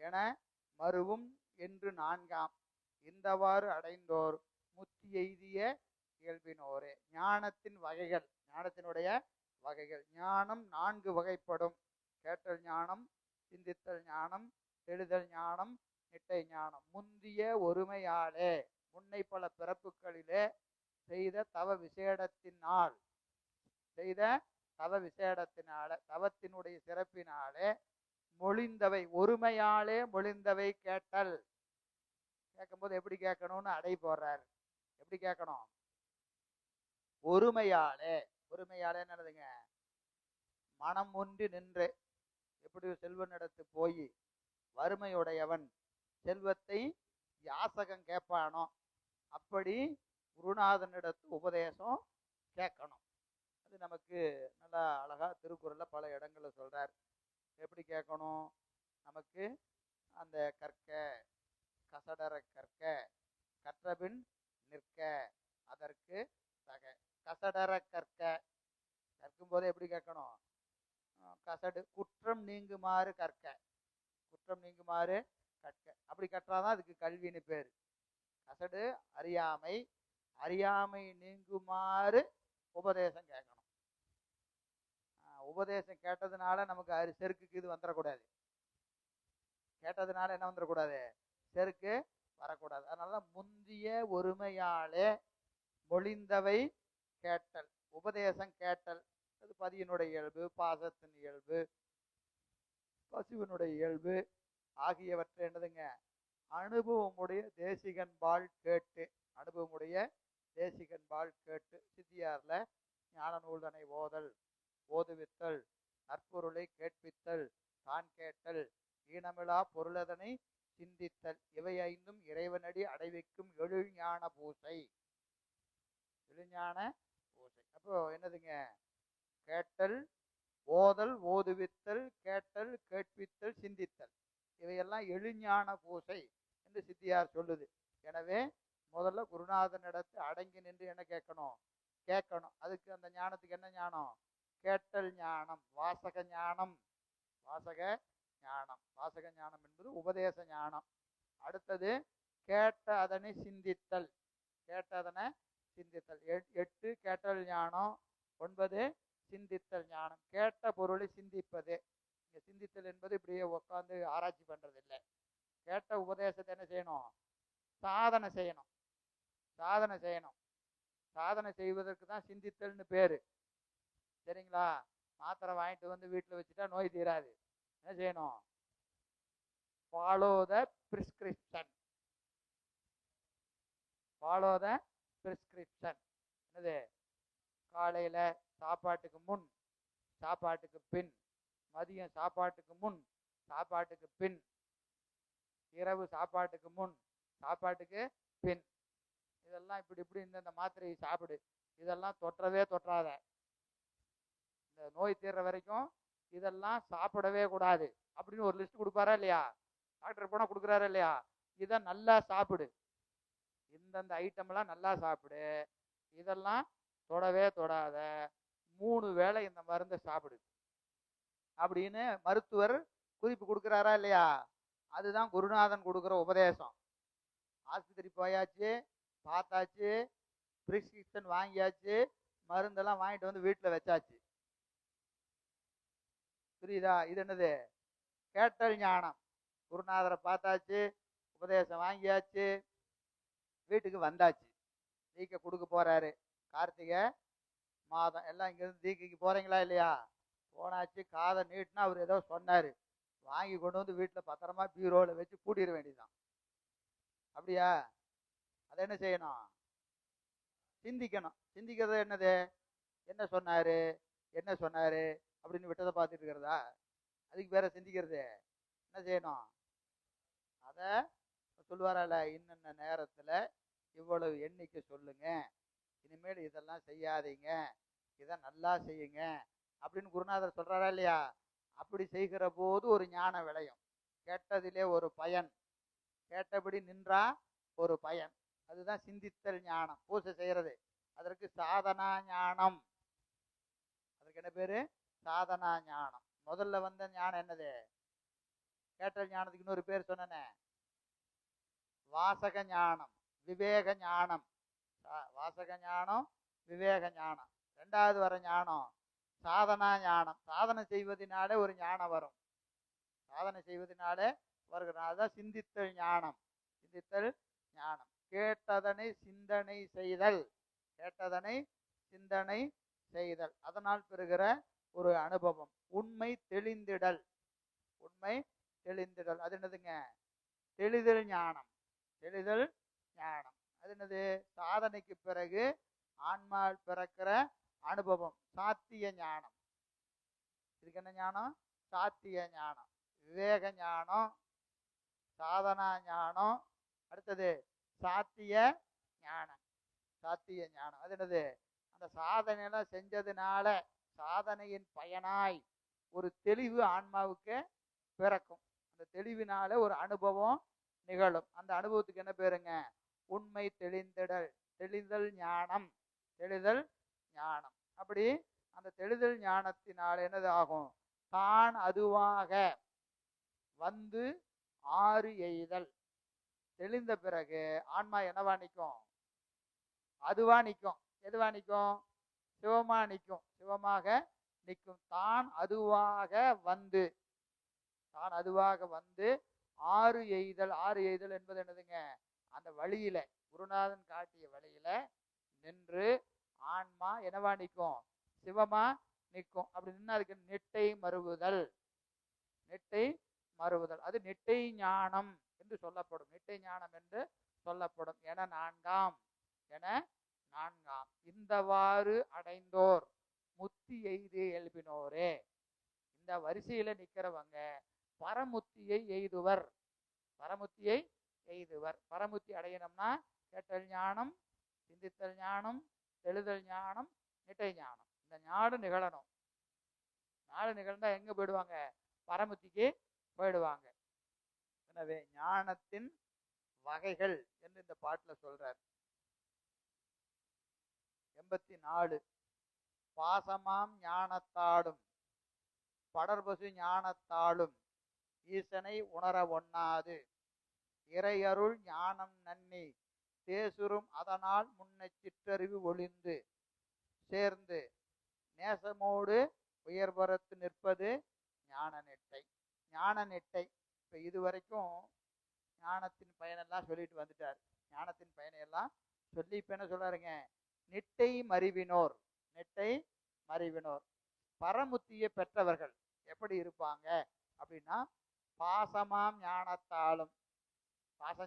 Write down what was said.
என மருவும் என்று நான்காம். இந்தவாறு அடைந்தோர் முத்தி எய்திய இயல்பினோரே. ஞானத்தின் வகைகள் ஞானத்தினுடைய வகைகள். ஞானம் நான்கு வகைப்படும். கேட்டல் ஞானம் சிந்தித்தல் ஞானம் தெளிதல் ஞானம் நிட்டை ஞானம். முந்திய ஒருமையாலே முன்னை பல பிறப்புகளிலே செய்த தவ விசேடத்தினால் செய்த தவ விசேடத்தினால தவத்தினுடைய சிறப்பினாலே மொழிந்தவை ஒருமையாலே மொழிந்தவை கேட்டல். கேட்கும்போது எப்படி கேட்கணும்னு அடை போடுறாரு. எப்படி கேட்கணும்? ஒருமையாலே. ஒருமையாலே என்னதுங்க? மனம் ஒன்றி நின்று எப்படி செல்வனிடத்து போய் வறுமையுடையவன் செல்வத்தை யாசகம் கேட்பானோ அப்படி குருநாதனிடத்து உபதேசம் கேட்கணும். அது நமக்கு நல்லா அழகா திருக்குறள்ல பல இடங்கள்ல சொல்றார். எப்படி கேட்கணும்? நமக்கு அந்த கற்க கசடர கற்க கற்றபின் நிற்க அதற்கு தக. கசடர கற்க. கற்கும்போது எப்படி கேட்கணும்? கசடு குற்றம் நீங்குமாறு கற்க. குற்றம் நீங்குமாறு கற்க. அப்படி கற்றாதான் அதுக்கு கல்வின்னு பேர். கசடு அறியாமை அறியாமை நீங்குமாறு உபதேசம் கேட்கணும். உபதேசம் கேட்டதுனால நமக்கு அரி செருக்குக்கு இது வந்துடக்கூடாது கேட்டதுனால என்ன வந்துடக்கூடாது செருக்கு வரக்கூடாது. அதனாலதான் முந்திய ஒருமையாலே மொழிந்தவை கேட்டல். உபதேசம் கேட்டல். அது பதியினுடைய இயல்பு பாசத்தின் இயல்பு பசுவினுடைய இயல்பு ஆகியவற்றை என்னதுங்க? அனுபவமுடைய தேசிகன்பால் கேட்டு அனுபவமுடைய தேசிகன்பால் கேட்டு சித்தியாரில் ஞான நூல்தனை ஓதல். ஓதுவித்தல் நற்பொருளை கேட்பித்தல் தான் கேட்டல் ஈனமிழா பொருளதனை சிந்தித்தல் இவை ஐந்தும் இறைவனடி அடைவிக்கும் எழுஞான பூசை. எழுஞான பூசை. அப்போ என்னதுங்க? கேட்டல் ஓதல் ஓதுவித்தல் கேட்டல் கேட்பித்தல் சிந்தித்தல். இவையெல்லாம் எழுஞான பூசை என்று சித்தியார் சொல்லுது. எனவே முதல்ல குருநாதனிடத்து அடங்கி நின்று என்ன கேட்கணும்? கேட்கணும். அதுக்கு அந்த ஞானத்துக்கு என்ன ஞானம்? கேட்டல் ஞானம் வாசக ஞானம். வாசக ஞானம். வாசக ஞானம் என்பது உபதேச ஞானம். அடுத்தது கேட்ட அதனை சிந்தித்தல். கேட்டதனை சிந்தித்தல். எட்- எட்டு கேட்டல் ஞானம். ஒன்பது சிந்தித்தல் ஞானம். கேட்ட பொருளை சிந்திப்பது. இங்கே சிந்தித்தல் என்பது இப்படியே உட்காந்து ஆராய்ச்சி பண்றது இல்லை கேட்ட உபதேசத்தை என்ன செய்யணும்? சாதனை செய்யணும். சாதனை செய்யணும். சாதனை செய்வதற்கு தான் சிந்தித்தல்னு பேர். சரிங்களா? மாத்திரை வாங்கிட்டு வந்து வீட்டில் வச்சுட்டா நோய் தீராது. என்ன செய்யணும்? Follow the prescription follow the prescription என்னது? காலையில சாப்பாட்டுக்கு முன் சாப்பாட்டுக்கு பின் மதியம் சாப்பாட்டுக்கு முன் சாப்பாட்டுக்கு பின் இரவு சாப்பாட்டுக்கு முன் சாப்பாட்டுக்கு பின். இதெல்லாம் இப்படி இப்படி இந்தந்த இந்த மாத்திரையை சாப்பிடு. இதெல்லாம் தொற்றவே தொற்றாத. இந்த நோய் தீர்ற வரைக்கும் இதெல்லாம் சாப்பிடவே கூடாது. அப்படின்னு ஒரு லிஸ்ட் கொடுப்பாரா இல்லையா? டாக்டர் போனால் கொடுக்குறாரா இல்லையா? இதை நல்லா சாப்பிடு. இந்தந்த ஐட்டம்லாம் நல்லா சாப்பிடு. இதெல்லாம் தொடவே தொடாத. மூணு வேளை இந்த மருந்தை சாப்பிடு. அப்படின்னு மருத்துவர் குறிப்பு கொடுக்குறாரா இல்லையா? அதுதான் குருநாதன் கொடுக்குற உபதேசம். ஆஸ்பத்திரி போயாச்சு பார்த்தாச்சு பிரிஸ்கிரிப்ஷன் வாங்கியாச்சு மருந்தெல்லாம் வாங்கிட்டு வந்து வீட்டில் வச்சாச்சு. புரியுதா? இது என்னது? கேட்டல் ஞானம். குருநாதரை பார்த்தாச்சு உபதேசம் வாங்கியாச்சு வீட்டுக்கு வந்தாச்சு. தீக்க கொடுக்க போறாரு. கார்த்திகை மாதம் எல்லாம் இங்கேருந்து தீக்கைக்கு போறீங்களா இல்லையா? போனாச்சு காதை நீட்டுனா அவர் ஏதோ சொன்னார். வாங்கி கொண்டு வந்து வீட்டில் பத்திரமா பீரோவில் வச்சு பூட்டிட வேண்டியதுதான். அப்படியா? அதை என்ன செய்யணும்? சிந்திக்கணும். சிந்திக்கிறது என்னது? என்ன சொன்னார்? என்ன சொன்னார்? அப்படின்னு விட்டதை பார்த்துட்டு இருக்கிறதா அதுக்கு வேற சிந்திக்கிறது. என்ன செய்யணும்? அதை சொல்லுவாரால இன்னென்ன நேரத்தில் இவ்வளவு எண்ணிக்கை சொல்லுங்க. இனிமேல் இதெல்லாம் செய்யாதீங்க. இதை நல்லா செய்யுங்க. அப்படின்னு குருநாதர் சொல்றாரா இல்லையா? அப்படி செய்கிற போது ஒரு ஞானம் விளையும். கேட்டதிலே ஒரு பயன். கேட்டபடி நின்றா ஒரு பயன். அதுதான் சிந்தித்தல் ஞானம். பூசை செய்யறது. அதற்கு சாதனா ஞானம். அதற்கு என்ன பேரு? சாதனா ஞானம் முதல்ல வந்த ஞானம் என்னது? கேட்டல் ஞானத்துக்கு இன்னொரு பேர் சொன்னனே. வாசக ஞானம் விவேக ஞானம் வாசக ஞானம் விவேக ஞானம் ரெண்டாவது வர ஞானம் சாதனா ஞானம் சாதனை செய்வதனாலே ஒரு ஞானம் வரும். சாதனை செய்வதனாலே வருகிற அதுதான் சிந்தித்தல் ஞானம். சிந்தித்தல் ஞானம். கேட்டதனை சிந்தனை செய்தல். கேட்டதனை சிந்தனை செய்தல். அதனால் பெறுகிற ஒரு அனுபவம். உண்மை தெளிந்திடல். உண்மை தெளிந்திடல். அது என்னதுங்க? தெளிதல் ஞானம். தெளிதல் ஞானம். அது என்னது? சாதனைக்கு பிறகு ஆன்மால் பிறக்கிற அனுபவம். சாத்திய ஞானம். இதுக்கு என்ன ஞானம்? சாத்திய ஞானம். விவேக ஞானம். சாதனா ஞானம். அடுத்தது சாத்திய ஞானம். சாத்திய ஞானம். அது என்னது? அந்த சாதனையெல்லாம் செஞ்சதுனால சாதனையின் பயனாய் ஒரு தெளிவு ஆன்மாவுக்கு பிறக்கும். அந்த தெளிவினால ஒரு அனுபவம் நிகழும். அந்த அனுபவத்துக்கு என்ன பேருங்க? உண்மை தெளிந்திடல். தெளிதல் ஞானம். தெளிதல் ஞானம். அப்படி அந்த தெளிதல் ஞானத்தினால் என்னது ஆகும்? தான் அதுவாக வந்து ஆறு எய்தல். தெளிந்த பிறகு ஆன்மா என்னவா நிற்கும்? அதுவா நிற்கும். எதுவா நிற்கும்? சிவமா நிற்கும். சிவமாக நிற்கும். தான் அதுவாக வந்து. தான் அதுவாக வந்து ஆறு எய்தல். ஆறு எய்தல் என்பது என்னதுங்க? அந்த வழியில குருநாதன் காட்டிய வழியில நின்று ஆன்மா என்னவா நிற்கும்? சிவமா நிற்கும். அப்படி நின்று அதுக்கு நெட்டை மறுவுதல் நெட்டை மறுவுதல் அது நெட்டை ஞானம் என்று சொல்லப்படும். நெட்டை ஞானம் என்று சொல்லப்படும். என நான்காம். என நான்காம் இந்தவாறு அடைந்தோர் முத்தி எய்து எழுப்பினோரே. இந்த வரிசையில நிக்கிறவங்க பரமுத்தியை எய்துவர். பரமுத்தியை எய்துவர். பரமுத்தி அடையணும்னா கேட்டல் ஞானம் சிந்தித்தல் ஞானம் தெளிதல் ஞானம் நிட்டை ஞானம். இந்த ஞாடு நிகழணும். ஞாடு நிகழ்ந்தா எங்க போயிடுவாங்க? பரமுத்திக்கு போயிடுவாங்க. எனவே ஞானத்தின் வகைகள் என்று இந்த பாட்டில் சொல்றார். எண்பத்தி நாலு பாசமாம் ஞானத்தாடும் படர்பசு ஞானத்தாலும் ஈசனை உணர ஒண்ணாது. இறையருள் ஞானம் நன்னி தேசுரும் அதனால் முன்ன சிற்றறிவு ஒளிந்து சேர்ந்து நேசமோடு உயர்வரத்து நிற்பது ஞான நெட்டை. ஞான நெட்டை. இப்போ இது வரைக்கும் ஞானத்தின் பயனெல்லாம் சொல்லிட்டு வந்துட்டார். ஞானத்தின் பயனையெல்லாம் சொல்லி இப்போ என்ன சொல்கிறாருங்க நெட்டை மறிவினோர் நெட்டை மறிவினோர். பரமுத்தியை பெற்றவர்கள் எப்படி இருப்பாங்க? அப்படின்னா பாசமாம் ஞானத்தாலும். பாச